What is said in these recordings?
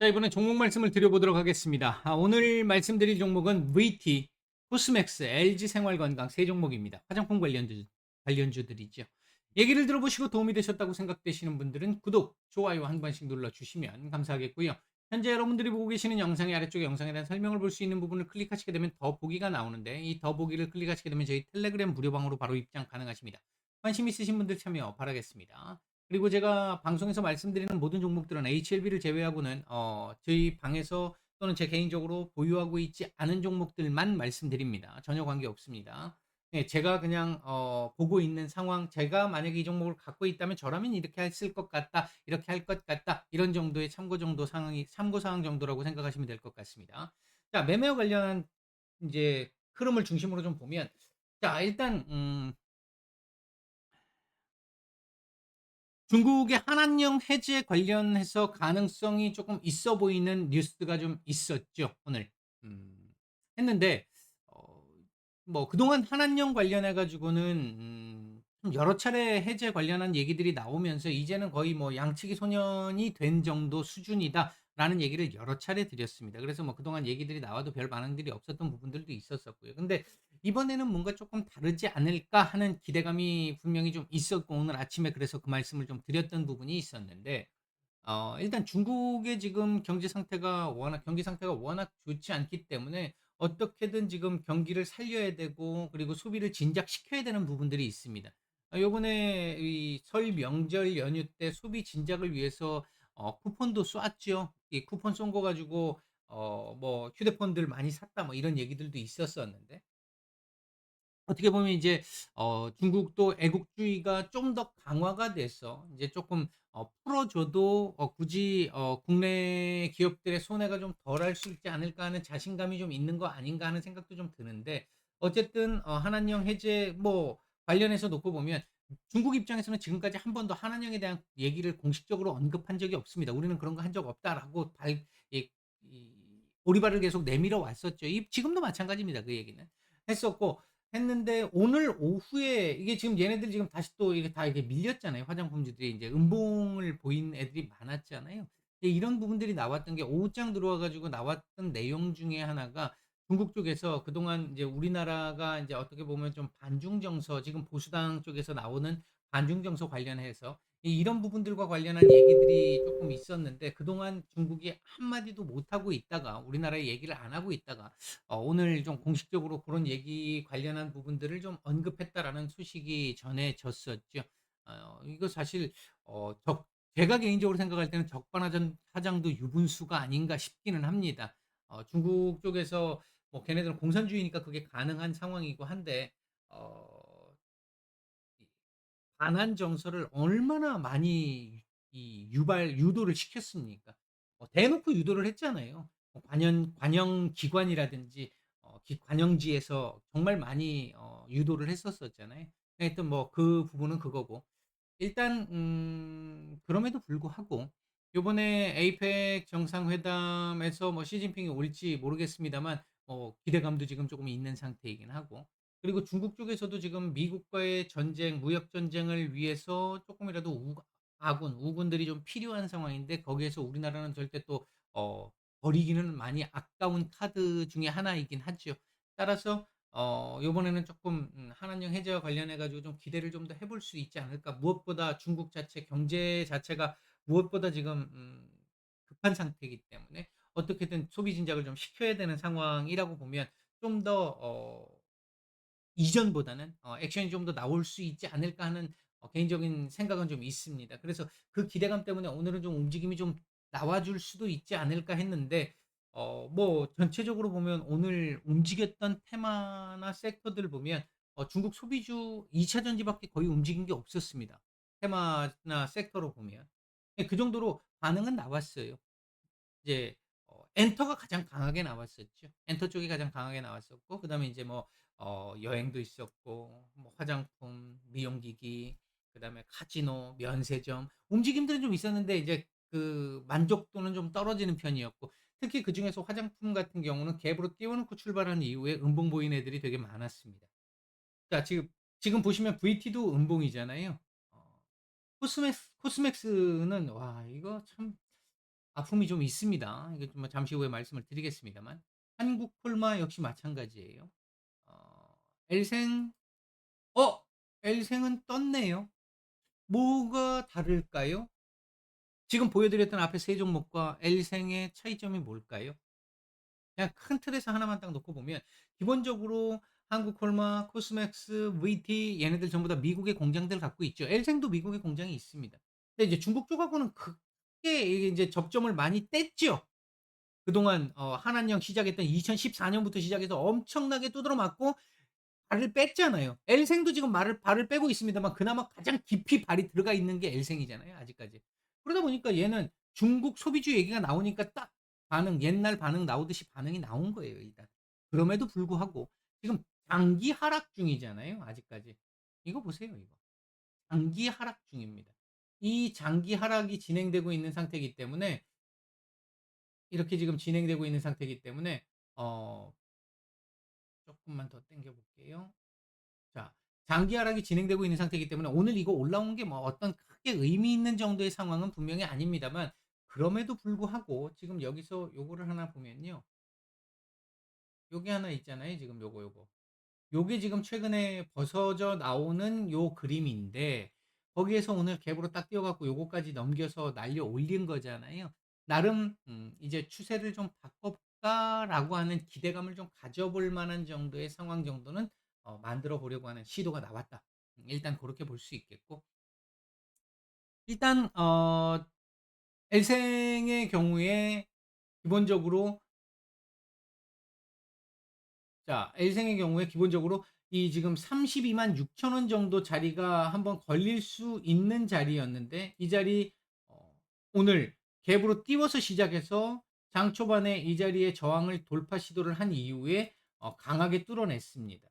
자, 이번엔 종목 말씀을 드려보도록 하겠습니다. 아, 오늘 말씀드릴 종목은 VT, 코스맥스, LG생활건강 세 종목입니다. 화장품 관련주, 관련주들이죠. 얘기를 들어보시고 도움이 되셨다고 생각되시는 분들은 구독, 좋아요 한 번씩 눌러주시면 감사하겠고요. 현재 여러분들이 보고 계시는 영상의 아래쪽에 영상에 대한 설명을 볼 수 있는 부분을 클릭하시게 되면 더 보기가 나오는데 이 더 보기를 클릭하시게 되면 저희 텔레그램 무료방으로 바로 입장 가능하십니다. 관심 있으신 분들 참여 바라겠습니다. 그리고 제가 방송에서 말씀드리는 모든 종목들은 HLB를 제외하고는 어, 저희 방에서 또는 제 개인적으로 보유하고 있지 않은 종목들만 말씀드립니다. 전혀 관계 없습니다. 네, 제가 그냥 어, 보고 있는 상황, 제가 만약에 이 종목을 갖고 있다면 저라면 이렇게 했을 것 같다, 이렇게 할 것 같다, 이런 정도의 참고 정도 상황이 참고 상황 정도라고 생각하시면 될 것 같습니다. 자, 매매와 관련한 이제 흐름을 중심으로 좀 보면, 자, 일단 음, 중국의 한한령 해제 관련해서 가능성이 조금 있어 보이는 뉴스가 좀 있었죠, 오늘. 음, 했는데, 어, 뭐, 그동안 한한령 관련해 가지고는, 음, 좀 여러 차례 해제 관련한 얘기들이 나오면서 이제는 거의 뭐 양치기 소년이 된 정도 수준이다라는 얘기를 여러 차례 드렸습니다. 그래서 뭐 그동안 얘기들이 나와도 별 반응들이 없었던 부분들도 있었었고요. 근데 이번에는 뭔가 조금 다르지 않을까 하는 기대감이 분명히 좀 있었고 오늘 아침에 그래서 그 말씀을 좀 드렸던 부분이 있었는데 어 일단 중국의 지금 경제 상태가 워낙 경기 상태가 워낙 좋지 않기 때문에 어떻게든 지금 경기를 살려야 되고 그리고 소비를 진작시켜야 되는 부분들이 있습니다. 아 요번에 이 설 명절 연휴 때 소비 진작을 위해서 어 쿠폰도 쐈죠. 이 쿠폰 쏜 거 가지고 어 뭐 "휴대폰들 많이 샀다." 뭐 이런 얘기들도 있었었는데 어떻게 보면 이제 어 중국도 애국주의가 좀 더 강화가 돼서 이제 조금 어 풀어 줘도 어 굳이 어 '국내 기업들의 손해가 좀 덜할 수 있지 않을까.' 하는 자신감이 좀 있는 거 아닌가 하는 생각도 좀 드는데 어쨌든 어 한한령 해제 뭐 관련해서 놓고 보면 중국 입장에서는 지금까지 한 번도 한한령에 대한 얘기를 공식적으로 언급한 적이 없습니다. "우리는 그런 거 한 적 없다."라고 발 이 이 오리발을 계속 내밀어 왔었죠. 이 지금도 마찬가지입니다, 그 얘기는. 했었고 했는데 오늘 오후에 이게 지금 얘네들이 지금 다시 또 이게 다 이게 밀렸잖아요. 화장품주들이 인제 음봉을 보인 애들이 많았잖아요. 예 이런 부분들이 나왔던 게 오후장 들어와 가지고 나왔던 내용 중에 하나가 중국 쪽에서 그동안 이제 우리나라가 인제 어떻게 보면 좀 반중 정서 지금 보수당 쪽에서 나오는 반중 정서 관련해서 이 이런 부분들과 관련한 얘기들이 쪼끔 있었는데 그동안 중국이 한마디도 못하고 있다가 우리나라에 얘기를 안 하고 있다가 어 오늘 좀 공식적으로 그런 얘기 관련한 부분들을 좀 언급했다라는 소식이 전해졌었죠. 어 이거 사실 어 적 제가 개인적으로 생각할 때는 적반하장 하장도 유분수가 아닌가 싶기는 합니다. 어 중국 쪽에서 뭐 걔네들은 공산주의니까 그게 가능한 상황이고 한데 반한 정서를 얼마나 많이 이 유발 유도를 시켰습니까? 어 대놓고 유도를 했잖아요. 뭐 관연 관영 기관이라든지 어 기 관영지에서 정말 많이 어 유도를 했었었잖아요. 하여튼 뭐 그 부분은 그거고. 일단 음 그럼에도 불구하고 요번에 에이펙 정상회담에서 뭐 시진핑이 올지 모르겠습니다만 어 기대감도 지금 쪼금 있는 상태이긴 하고 그리고 중국 쪽에서도 지금 미국과의 전쟁, 무역 전쟁을 위해서 쪼끔이라도 우가 아군, 우군들이 좀 필요한 상황인데 거기에서 우리나라는 절대 또 어 버리기는 많이 아까운 카드 중에 하나이긴 하죠. 따라서 어 요번에는 쪼끔 음 한한령 해제와 관련해 가지고 좀 기대를 좀 더 해볼 수 있지 않을까. 무엇보다 중국 자체 경제 자체가 무엇보다 지금 음 급한 상태이기 때문에 어떻게든 소비 진작을 좀 시켜야 되는 상황이라고 보면 좀더 어 이전보다는 어 '액션이 좀 더 나올 수 있지 않을까.' 하는 어 개인적인 생각은 좀 있습니다. 그래서 그 기대감 때문에 오늘은 좀 움직임이 좀 나와 줄 수도 있지 않을까 했는데 어 뭐 전체적으로 보면 오늘 움직였던 테마나 섹터들을 보면 어 중국 소비주 2차 전지밖에 거의 움직인 게 없었습니다. 테마나 섹터로 보면. 예그 정도로 반응은 나왔어요. 이제 어 엔터가 가장 강하게 나왔었죠. 엔터 쪽이 가장 강하게 나왔었고 그다음에 인제 뭐 어 여행도 있었고 뭐 화장품, 미용기기 그다음에 카지노, 면세점 움직임들은 좀 있었는데 이제 그 만족도는 좀 떨어지는 편이었고 특히 그 중에서 화장품 같은 경우는 갭으로 띄워 놓고 출발한 이후에 음봉 보인 애들이 되게 많았습니다. 자 지금 지금 보시면 VT도 음봉이잖아요. 어 코스맥스 코스맥스는 와 이거 참 아픔이 좀 있습니다. 이게 좀 잠시 후에 말씀을 드리겠습니다만 한국 콜마 역시 마찬가지예요. 어 엘생 어 엘생은 떴네요. 뭐가 다를까요? 지금 보여드렸던 앞에 세 종목과 엘생의 차이점이 뭘까요? 그냥 큰 틀에서 하나만 딱 놓고 보면 기본적으로 한국콜마, 코스맥스, VT 얘네들 전부 다 미국의 공장들 갖고 있죠. 엘생도 미국의 공장이 있습니다. 근데 이제 중국 쪽하고는 크게 이제 접점을 많이 뗐죠. 그동안 어 한한령 시작했던 2014 년부터 시작해서 엄청나게 두드러 맞고 발을 뺐잖아요. 엘생도 지금 말을 발을 빼고 있습니다만 그나마 가장 깊이 발이 들어가 있는 게 엘생이잖아요, 아직까지. 그러다 보니까 얘는 중국 소비주 얘기가 나오니까 딱 반응, 옛날 반응 나오듯이 반응이 나온 거예요, 일단. 그럼에도 불구하고 지금 장기 하락 중이잖아요, 아직까지. 이거 보세요, 이거. 장기 하락 중입니다. 이 장기 하락이 진행되고 있는 상태이기 때문에 이렇게 지금 진행되고 있는 상태이기 때문에 어 쪼끔만 더 당겨 볼게요. 자 장기 하락이 진행되고 있는 상태이기 때문에 오늘 이거 올라온 게 뭐 어떤 크게 의미 있는 정도의 상황은 분명히 아닙니다만 그럼에도 불구하고 지금 여기서 요거를 하나 보면요. 요게 하나 있잖아요, 지금 요거, 요거. 요게 지금 최근에 벗어져 나오는 요 그림인데 거기에서 오늘 갭으로 딱 띄어 갖고 요거까지 넘겨서 날려 올린 거잖아요. 나름 음 '이제 추세를 좀 바꿔 볼까?'라고 하는 기대감을 좀 가져 볼 만한 정도의 상황 정도는 어 만들어 보려고 하는 시도가 나왔다. 음 일단 고렇게 볼 수 있겠고 일단 어 엘생의 경우에 기본적으로 자 엘생의 경우에 기본적으로 이 지금 326,000원 정도 자리가 한번 걸릴 수 있는 자리였는데 이 자리 어 오늘 갭으로 띄워서 시작해서 장 초반에 이 자리에 저항을 돌파 시도를 한 이후에 어 강하게 뚫어냈습니다.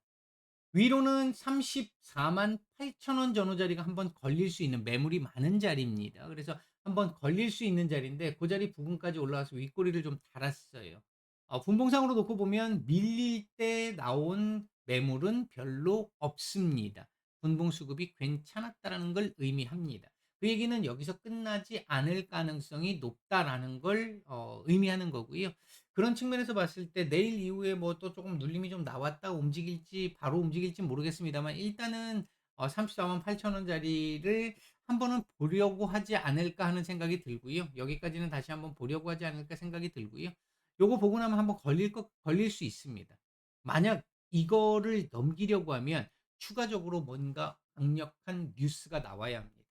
위로는 348,000원 전후 자리가 한번 걸릴 수 있는 매물이 많은 자리입니다. 그래서 한번 걸릴 수 있는 자리인데 그 자리 부근까지 올라와서 윗꼬리를 좀 달았어요. 어 분봉상으로 놓고 보면 밀릴 때 나온 매물은 별로 없습니다. 분봉 수급이 괜찮았다라는 걸 의미합니다. 그 얘기는 여기서 끝나지 않을 가능성이 높다라는 걸 어 의미하는 거고요. 그런 측면에서 봤을 때 내일 이후에 뭐 또 조금 눌림이 좀 나왔다 움직일지 바로 움직일지 모르겠습니다만 일단은 어 3 4 8 0 0 0 원짜리를 한 번은 보려고 하지 않을까 하는 생각이 들고요. 여기까지는 다시 한번 보려고 하지 않을까 생각이 들고요. 요거 보고 나면 한번 걸릴 것 걸릴 수 있습니다. 만약 이거를 넘기려고 하면 추가적으로 뭔가 강력한 뉴스가 나와야 합니다.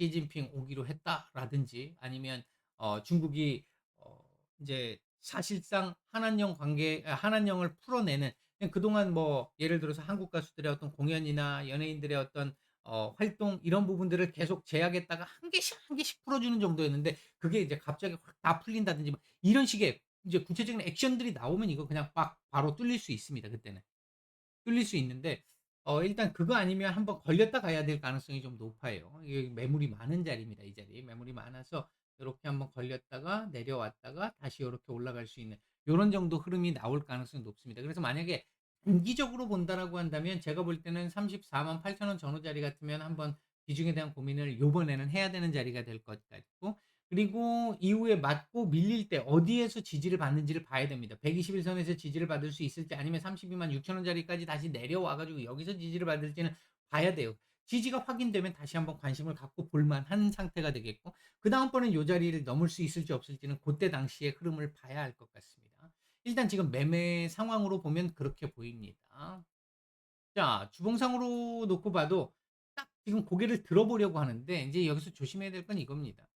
시진핑 오기로 했다라든지 아니면 어 중국이 어 인제 사실상 한한령 관계 아 한한령을 풀어내는 그동안 뭐 예를 들어서 한국 가수들의 어떤 공연이나 연예인들의 어떤 어 활동 이런 부분들을 계속 제약했다가 한 개씩 한 개씩 풀어 주는 정도였는데 그게 이제 갑자기 확 다 풀린다든지 뭐 이런 식의 이제 구체적인 액션들이 나오면 이거 그냥 막 바로 뚫릴 수 있습니다 그때는. 뚫릴 수 있는데 어 일단 그거 아니면 한번 걸렸다 가야 될 가능성이 좀 높아요. 이게 매물이 많은 자리입니다, 이 자리. 매물이 많아서 요렇게 한번 걸렸다가 내려왔다가 다시 요렇게 올라갈 수 있는 요런 정도 흐름이 나올 가능성이 높습니다. 그래서 만약에 단기적으로 본다라고 한다면 제가 볼 때는 3 4 8 0 0 0원 전후 자리 같으면 한번 비중에 대한 고민을 요번에는 해야 되는 자리가 될 것 같고 그리고 이후에 맞고 밀릴 때 어디에서 지지를 받는지를 봐야 됩니다. 121 선에서 지지를 받을 수 있을지 아니면 32만 6천 원짜리까지 다시 내려와 가지고 여기서 지지를 받을지는 봐야 돼요. 지지가 확인되면 다시 한번 관심을 갖고 볼 만한 상태가 되겠고 그 다음번엔 요 자리를 넘을 수 있을지 없을지는 고때 당시의 흐름을 봐야 할 것 같습니다. 일단 지금 매매 상황으로 보면 그렇게 보입니다. 자, 주봉상으로 놓고 봐도 딱 지금 고개를 들어보려고 하는데 인제 여기서 조심해야 될 건 이겁니다.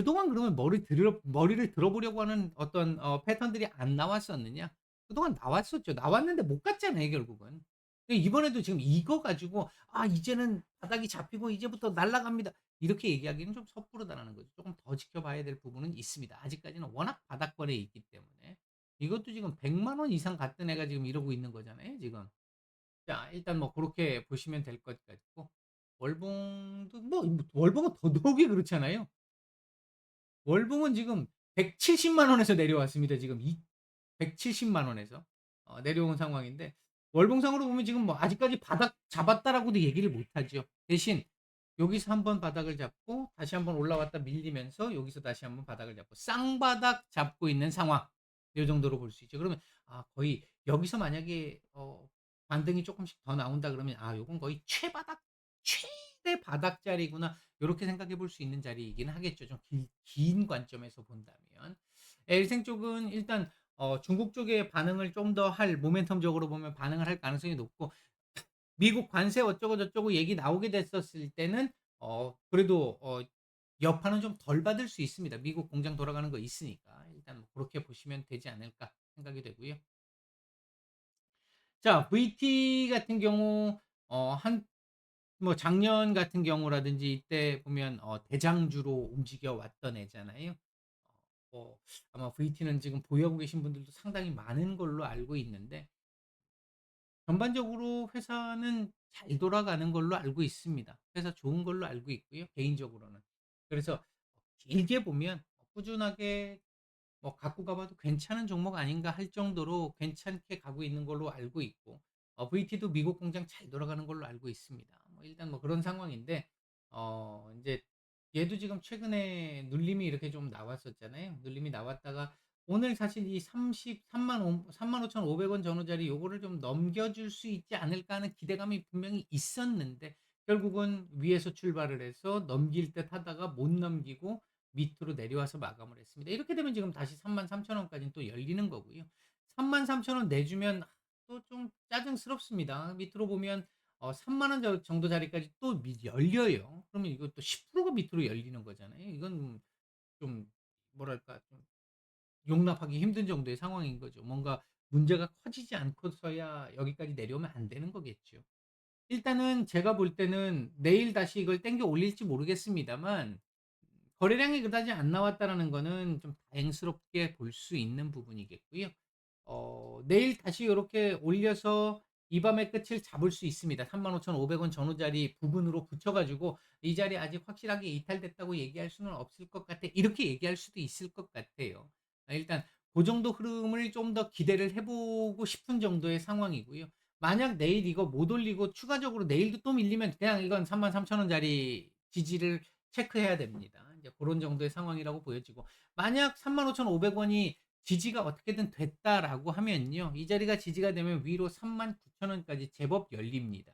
그동안 그러면 머리 들어 머리를 들어보려고 하는 어떤 어 패턴들이 안 나왔었느냐? 그동안 나왔었죠. 나왔는데 못 갔잖아요, 결국은. 이번에도 지금 이거 가지고 '아 이제는 바닥이 잡히고 이제부터 날아갑니다.' 이렇게 얘기하기는 좀 섣부르다라는 거죠. 쪼금 더 지켜봐야 될 부분은 있습니다. 아직까지는 워낙 바닥권에 있기 때문에. 이것도 지금 1 0 0만 원 이상 갔던 애가 지금 이러고 있는 거잖아요, 지금. 자 일단 뭐 고렇게 보시면 될 것 같고 월봉도 뭐 월봉은 더더욱이 그렇잖아요. 월봉은 지금 170만 원에서 내려왔습니다. 지금 이 170만 원에서 어 내려온 상황인데 월봉상으로 보면 지금 뭐 아직까지 바닥 잡았다라고도 얘기를 못 하죠. 대신 여기서 한번 바닥을 잡고 다시 한번 올라왔다 밀리면서 여기서 다시 한번 바닥을 잡고 쌍바닥 잡고 있는 상황. 요 정도로 볼 수 있죠. 그러면 아 거의 여기서 만약에 어 반등이 쪼끔씩 더 나온다 그러면 '아 요건 거의 최바닥 최대 바닥 자리구나.' 요렇게 생각해 볼 수 있는 자리이긴 하겠죠. 좀길긴 관점에서 본다면. 엘생 쪽은 일단 어 중국 쪽의 반응을 좀 더 할 모멘텀적으로 보면 반응을 할 가능성이 높고 미국 관세 어쩌고 저쩌고 얘기 나오게 됐었을 때는 어 그래도 어 여파는 좀 덜 받을 수 있습니다. 미국 공장 돌아가는 거 있으니까. 일단 뭐 그렇게 보시면 되지 않을까 생각이 되고요. 자 VT 같은 경우 어 한 뭐 작년 같은 경우라든지 이때 보면 어 대장주로 움직여 왔던 애잖아요. 어 뭐 아마 VT는 지금 보유하고 계신 분들도 상당히 많은 걸로 알고 있는데 전반적으로 회사는 잘 돌아가는 걸로 알고 있습니다. 회사 좋은 걸로 알고 있고요, 개인적으로는. 그래서 길게 보면 꾸준하게 뭐 갖고 가 봐도 괜찮은 종목 아닌가 할 정도로 괜찮게 가고 있는 걸로 알고 있고 어 VT도 미국 공장 잘 돌아가는 걸로 알고 있습니다. 뭐 일단 뭐 그런 상황인데 어 인제 얘도 지금 최근에 눌림이 이렇게 좀 나왔었잖아요. 눌림이 나왔다가 오늘 사실 이 33만 오 35,500원 전후 자리 요거를 좀 넘겨줄 수 있지 않을까 하는 기대감이 분명히 있었는데 결국은 위에서 출발을 해서 넘길 듯 하다가 못 넘기고 밑으로 내려와서 마감을 했습니다. 이렇게 되면 지금 다시 33,000 원까지는 또 열리는 거고요. 33,000원 내주면 또 좀 짜증스럽습니다. 밑으로 보면 어 30,000원 저 정도 자리까지 또밑 열려요. 그러면 이것도 10%가 밑으로 열리는 거잖아요. 이건 좀 뭐랄까 좀 용납하기 힘든 정도의 상황인 거죠. 뭔가 문제가 커지지 않고서야 여기까지 내려오면 안 되는 거겠죠. 일단은 제가 볼 때는 내일 다시 이걸 땡겨 올릴지 모르겠습니다만 거래량이 그다지 안 나왔다라는 거는 좀 다행스럽게 볼 수 있는 부분이겠고요. 어 내일 다시 요렇게 올려서 이 밤의 끝을 잡을 수 있습니다. 35,500원 전후 자리 부분으로 붙여 가지고 "이 자리 아직 확실하게 이탈됐다고 얘기할 수는 없을 것 같아." 이렇게 얘기할 수도 있을 것 같아요. 아 일단 고 정도 흐름을 좀 더 기대를 해 보고 싶은 정도의 상황이고요. 만약 내일 이거 못 올리고 추가적으로 내일도 또 밀리면 그냥 이건 33,000 원짜리 지지를 체크해야 됩니다. 이제 고런 정도의 상황이라고 보여지고 만약 35,500 원이 지지가 어떻게든 됐다라고 하면요. 이 자리가 지지가 되면 위로 39,000 원까지 제법 열립니다.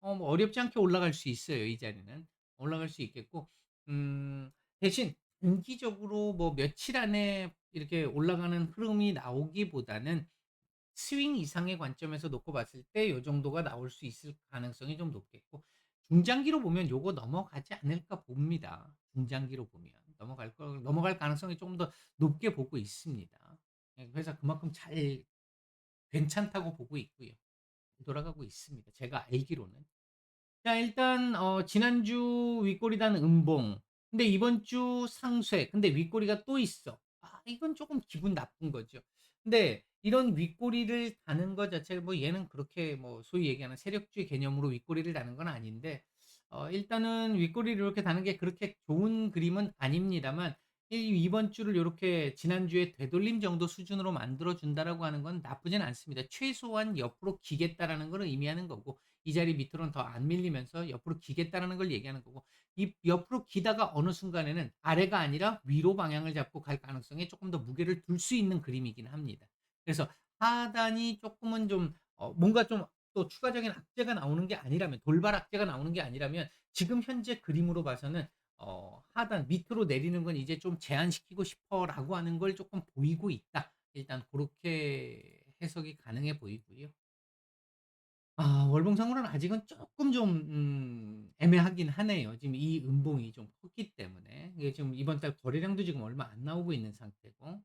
어 뭐 어렵지 않게 올라갈 수 있어요, 이 자리는. 올라갈 수 있겠고 음 대신 단기적으로 뭐 며칠 안에 이렇게 올라가는 흐름이 나오기보다는 스윙 이상의 관점에서 놓고 봤을 때요 정도가 나올 수 있을 가능성이 좀 높겠고 중장기로 보면 요거 넘어가지 않을까 봅니다. 중장기로 보면 넘어갈 거 넘어갈 가능성이 조금 더 높게 보고 있습니다. 예 회사 그만큼 잘 괜찮다고 보고 있고요. 돌아가고 있습니다. 제가 알기로는. 자 일단 어 지난주 윗꼬리단 음봉. 근데 이번 주 상쇄. 근데 윗꼬리가 또 있어. 아 이건 쪼금 기분 나쁜 거죠. 근데 이런 윗꼬리를 다는 것 자체가 뭐 얘는 그렇게 뭐 소위 얘기하는 세력주의 개념으로 윗꼬리를 다는 건 아닌데 어 일단은 윗꼬리를 이렇게 다는 게 그렇게 좋은 그림은 아닙니다만 이 이번 주를 요렇게 지난주에 되돌림 정도 수준으로 만들어 준다라고 하는 건 나쁘진 않습니다. 최소한 옆으로 기겠다라는 걸 의미하는 거고 이 자리 밑으로는 더 안 밀리면서 옆으로 기겠다라는 걸 얘기하는 거고 이 옆으로 기다가 어느 순간에는 아래가 아니라 위로 방향을 잡고 갈 가능성에 조금 더 무게를 둘 수 있는 그림이긴 합니다. 그래서 하단이 쪼끔은 좀 어 뭔가 좀 또 추가적인 악재가 나오는 게 아니라면 돌발 악재가 나오는 게 아니라면 지금 현재 그림으로 봐서는 어 '하단 밑으로 내리는 건 이제 좀 제한시키고 싶어.'라고 하는 걸 쪼끔 보이고 있다. 일단 고렇게 해석이 가능해 보이고요. 아 월봉상으로는 아직은 쪼끔 좀음 애매하긴 하네요. 지금 이 음봉이 좀 컸기 때문에. 이게 지금 이번 달 거래량도 지금 얼마 안 나오고 있는 상태고. 아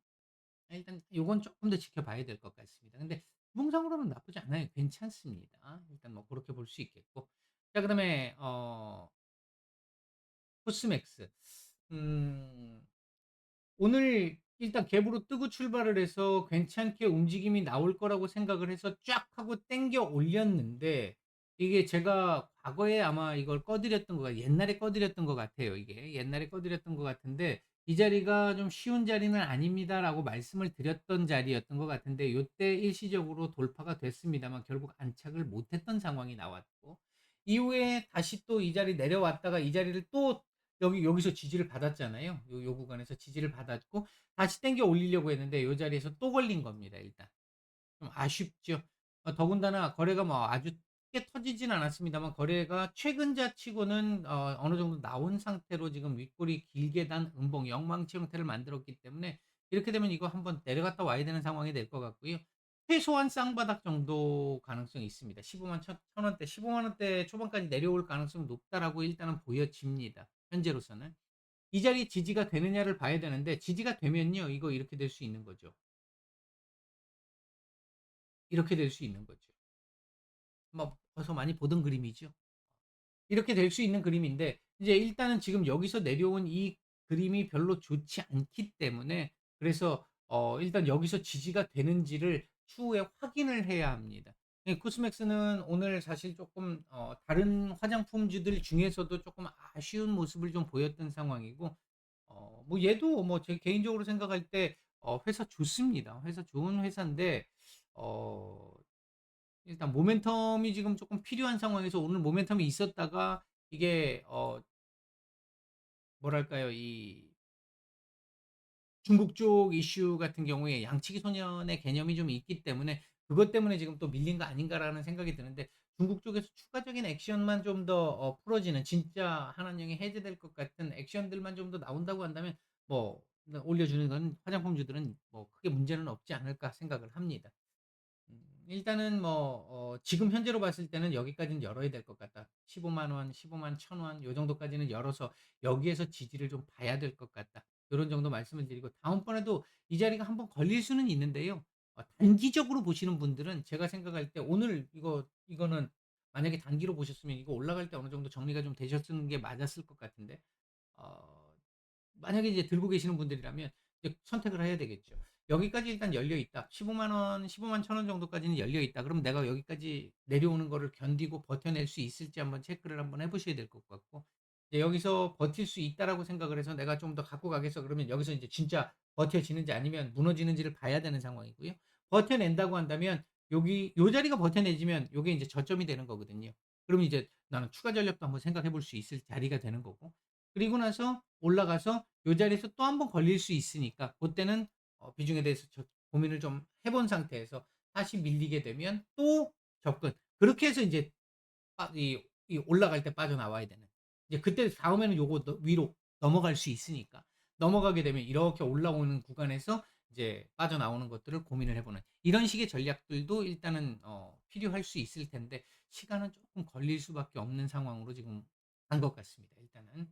일단 요건 쪼끔 더 지켜봐야 될 것 같습니다. 근데 기봉상으로는 나쁘지 않아요. 괜찮습니다. 일단 뭐 고렇게 볼 수 있겠고. 자 그 다음에 어 코스맥스. 음 오늘 일단 갭으로 뜨고 출발을 해서 괜찮게 움직임이 나올 거라고 생각을 해서 쫙 하고 당겨 올렸는데 이게 제가 과거에 아마 이걸 꺼 드렸던 거같 옛날에 꺼 드렸던 것 같아요 이게. 옛날에 꺼 드렸던 것 같은데 " 이 자리가 좀 쉬운 자리는 아닙니다."라고 말씀을 드렸던 자리였던 것 같은데 요때 일시적으로 돌파가 됐습니다만 결국 안착을 못 했던 상황이 나왔고 이후에 다시 또 이 자리 내려왔다가 이 자리를 또 여기 여기서 지지를 받았잖아요. 요 요 구간에서 지지를 받았고 다시 당겨 올리려고 했는데 요 자리에서 또 걸린 겁니다 일단. 좀 아쉽죠. 어 더군다나 거래가 뭐 아주 크게 터지진 않았습니다만 거래가 최근자 치고는 어 어느 정도 나온 상태로 지금 윗골이 길게 단 음봉 영망치 형태를 만들었기 때문에 이렇게 되면 이거 한번 내려갔다 와야 되는 상황이 될 것 같고요. 최소한 쌍바닥 정도 가능성이 있습니다. 150,000천 원대 150,000 원대 초반까지 내려올 가능성이 높다라고 일단은 보여집니다. 현재로서는. 이 자리에 지지가 되느냐를 봐야 되는데 지지가 되면요. 이거 이렇게 될 수 있는 거죠. 이렇게 될 수 있는 거죠. 뭐 어디서 많이 보던 그림이죠. 이렇게 될 수 있는 그림인데 이제 일단은 지금 여기서 내려온 이 그림이 별로 좋지 않기 때문에 그래서 어 일단 여기서 지지가 되는지를 추후에 확인을 해야 합니다. 예 코스맥스는 오늘 사실 쪼끔 어 다른 화장품주들 중에서도 쪼끔 아쉬운 모습을 좀 보였던 상황이고 어 뭐 얘도 뭐 제 개인적으로 생각할 때 어 회사 좋습니다. 회사 좋은 회사인데 어 일단 모멘텀이 지금 쪼끔 필요한 상황에서 오늘 모멘텀이 있었다가 이게 어 뭐랄까요? 이 중국 쪽 이슈 같은 경우에 양치기 소년의 개념이 좀 있기 때문에 '그것 때문에 지금 또 밀린 거 아닌가.'라는 생각이 드는데 중국 쪽에서 추가적인 액션만 좀더어 풀어지는 진짜 한한령이 해제될 것 같은 액션들만 좀 더 나온다고 한다면 뭐네 올려주는 건 화장품주들은 뭐 '크게 문제는 없지 않을까.' 생각을 합니다. 음 일단은 뭐 어 지금 현재로 봤을 때는 '여기까지는 열어야 될 것 같다. 150,000 원, 151,000원요 정도까지는 열어서 여기에서 지지를 좀 봐야 될 것 같다.' 요런 정도 말씀을 드리고 다음번에도 이 자리가 한번 걸릴 수는 있는데요. 어 단기적으로 보시는 분들은 제가 생각할 때 오늘 이거 이거는 만약에 단기로 보셨으면 이거 올라갈 때 어느 정도 정리가 좀 되셨는 게 맞았을 것 같은데 어 만약에 이제 들고 계시는 분들이라면 이제 선택을 해야 되겠죠. ' 여기까지 일단 열려 있다. 150,000 원, 151,000원 정도까지는 열려 있다.' 그럼 내가 여기까지 내려오는 거를 견디고 버텨낼 수 있을지 한번 체크를 한번 해 보셔야 될 것 같고 이제 여기서 '버틸 수 있다.'라고 생각을 해서 '내가 좀 더 갖고 가겠어.' 그러면 여기서 이제 진짜 버텨지는지 아니면 무너지는지를 봐야 되는 상황이고요. 버텨낸다고 한다면 여기 요 자리가 버텨내지면 요게 인제 저점이 되는 거거든요. 그러면 이제 나는 추가 전략도 한번 생각해 볼 수 있을 자리가 되는 거고 그리고 나서 올라가서 요 자리에서 또 한번 걸릴 수 있으니까 고때는 어 비중에 대해서 저 고민을 좀 해본 상태에서 다시 밀리게 되면 또 접근. 그렇게 해서 빠이이 올라갈 때 빠져나와야 되는. 이제 그때 다음에는 요거 너 위로 넘어갈 수 있으니까. 넘어가게 되면 이렇게 올라오는 구간에서 이제 빠져나오는 것들을 고민을 해 보는 이런 식의 전략들도 일단은 어 필요할 수 있을 텐데 시간은 쪼끔 걸릴 수밖에 없는 상황으로 지금 간 것 같습니다 일단은.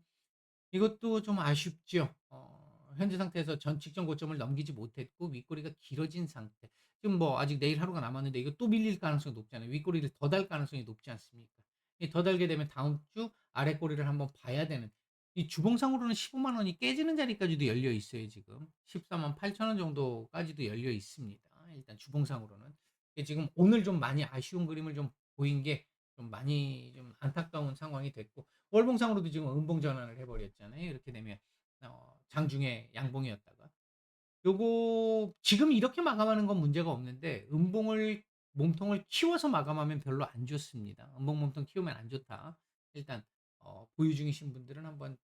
이것도 좀 아쉽죠. 어 현재 상태에서 전 직전 고점을 넘기지 못했고 윗꼬리가 길어진 상태. 지금 뭐 아직 내일 하루가 남았는데 이거 또 밀릴 가능성이 높잖아요. 윗꼬리를 더 달 가능성이 높지 않습니까? 이더 달게 되면 다음 주 아랫꼬리를 한번 봐야 되는 이 주봉상으로는 150,000 원이 깨지는 자리까지도 열려 있어요 지금. 148,000원 정도까지도 열려 있습니다 일단 주봉상으로는. 지금 오늘 좀 많이 아쉬운 그림을 좀 보인 게 좀 많이 좀 안타까운 상황이 됐고 월봉상으로도 지금 음봉 전환을 해 버렸잖아요. 이렇게 되면 어 장중에 양봉이었다가. 요거 지금 이렇게 마감하는 건 문제가 없는데 음봉을 몸통을 키워서 마감하면 별로 안 좋습니다. "음봉 몸통 키우면 안 좋다." 일단 어 보유 중이신 분들은 한번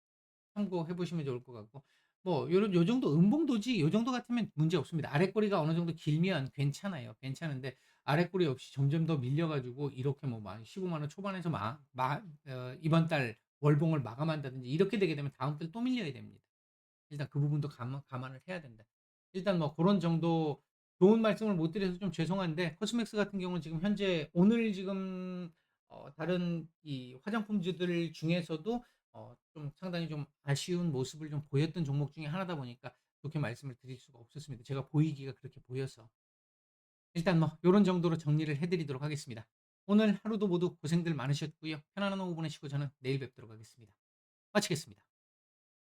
참고해 보시면 좋을 것 같고 뭐 요런 요 정도 음봉도지 요 정도 같으면 문제 없습니다. 아랫꼬리가 어느 정도 길면 괜찮아요. 괜찮은데 아랫꼬리 없이 점점 더 밀려 가지고 이렇게 뭐막150,000원 초반에서 마 마 어 이번 달 월봉을 마감한다든지 이렇게 되게 되면 다음 달또 밀려야 됩니다. 일단 그 부분도 감안 감안을 해야 된다. 일단 뭐 고런 정도 좋은 말씀을 못 드려서 좀 죄송한데 코스맥스 같은 경우는 지금 현재 오늘 지금 어 다른 이 화장품주들 중에서도 어 좀 상당히 좀 아쉬운 모습을 좀 보였던 종목 중에 하나다 보니까 좋게 말씀을 드릴 수가 없었습니다. 제가 보이기가 그렇게 보여서. 일단 뭐 요런 정도로 정리를 해 드리도록 하겠습니다. 오늘 하루도 모두 고생들 많으셨고요. 편안한 오후 보내시고 저는 내일 뵙도록 하겠습니다. 마치겠습니다.